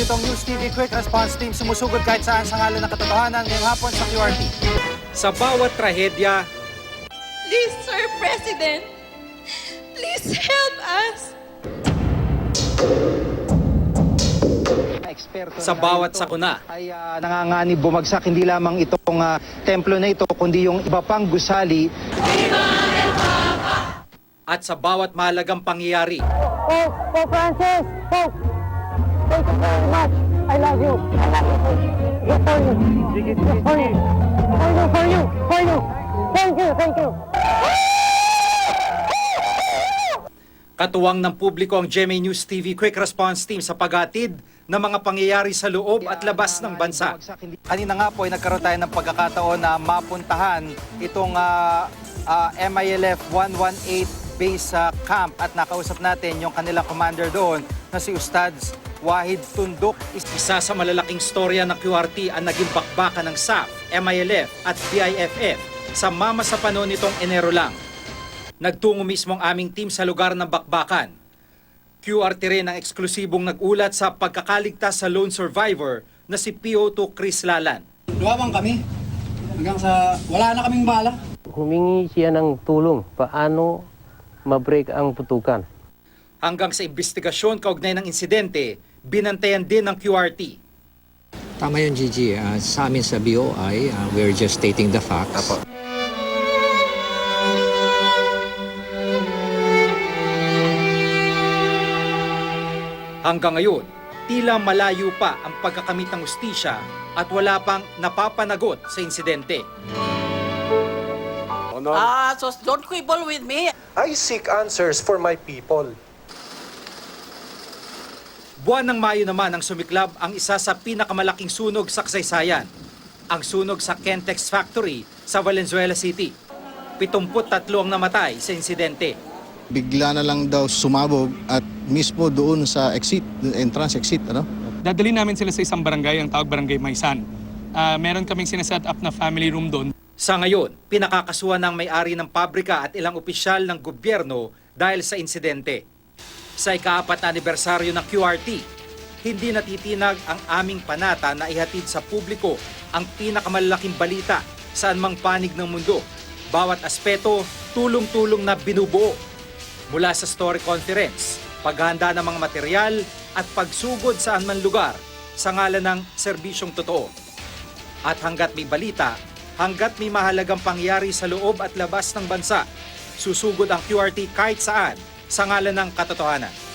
nitong News TV Quick Response Team sumusugod kahit saan sa ngalan ng katotohanan ngayong hapon sa QRT. Sa bawat trahedya, Please, Sir President, please help us. Eksperto Sa na bawat ito sakuna. ay ah, nanganganib bumagsak hindi lamang itong ah, templo na ito kundi yung iba pang gusali at sa bawat mahalagang pangyayari, Pope, Pope Francis, Pope, thank you very much. I love you. I love you. Good for you. Good for you. For you, for you, for you. Thank you, thank you. katuwang ng publiko ang GMA News TV Quick Response Team sa paghatid ng mga pangyayari sa loob at labas ng bansa. Kanina nga po ay nagkaroon tayo ng pagkakataon na mapuntahan itong ah, ah, MILF 118 base sa camp at nakausap natin yung kanilang commander doon na si Ustads Wahid Tundok. Isa sa malalaking storya ng QRT ang naging bakbakan ng SAF, MILF at BIFF sa mama sa panon nitong Enero lang. Nagtungo mismo ang aming team sa lugar ng bakbakan. QRT rin ang eksklusibong nagulat sa pagkakaligtas sa lone survivor na si PO2 Chris Lalan. Luwawang kami. Hanggang sa wala na kaming bala. humingi siya ng tulong paano ma-break ang putukan. Hanggang sa investigasyon kaugnay ng insidente, binantayan din ng QRT. Tama yun, Gigi. Ah, sa amin sa BOI, ah, we're just stating the facts. Hanggang ngayon, tila malayo pa ang pagkakamit ng ustisya at wala pang napapanagot sa insidente. Ah, so don't quibble with me. I seek answers for my people. Buwan ng Mayo naman ang sumiklab ang isa sa pinakamalaking sunog sa kasaysayan. Ang sunog sa Kentex Factory sa Valenzuela City. 73 ang namatay sa insidente. bigla na lang daw sumabog at mismo doon sa exit, entrance exit, ano? Dadali namin sila sa isang barangay, ang tawag Barangay Maisan. Ah, meron kaming sineset up na family room doon. Sa ngayon, pinakakasuhan ng may-ari ng pabrika at ilang opisyal ng gobyerno dahil sa insidente. Sa ikaapat na anibersaryo ng QRT, hindi natitinag ang aming panata na ihatid sa publiko ang pinakamalaking balita saan mang panig ng mundo. Bawat aspeto, tulong-tulong na binubuo. Mula sa story conference, paghahanda ng mga material at pagsugod saan man lugar sa ngalan ng serbisyong totoo. At hanggat may balita, hanggat may mahalagang pangyari sa loob at labas ng bansa, susugod ang QRT kahit saan sa ngalan ng katotohanan.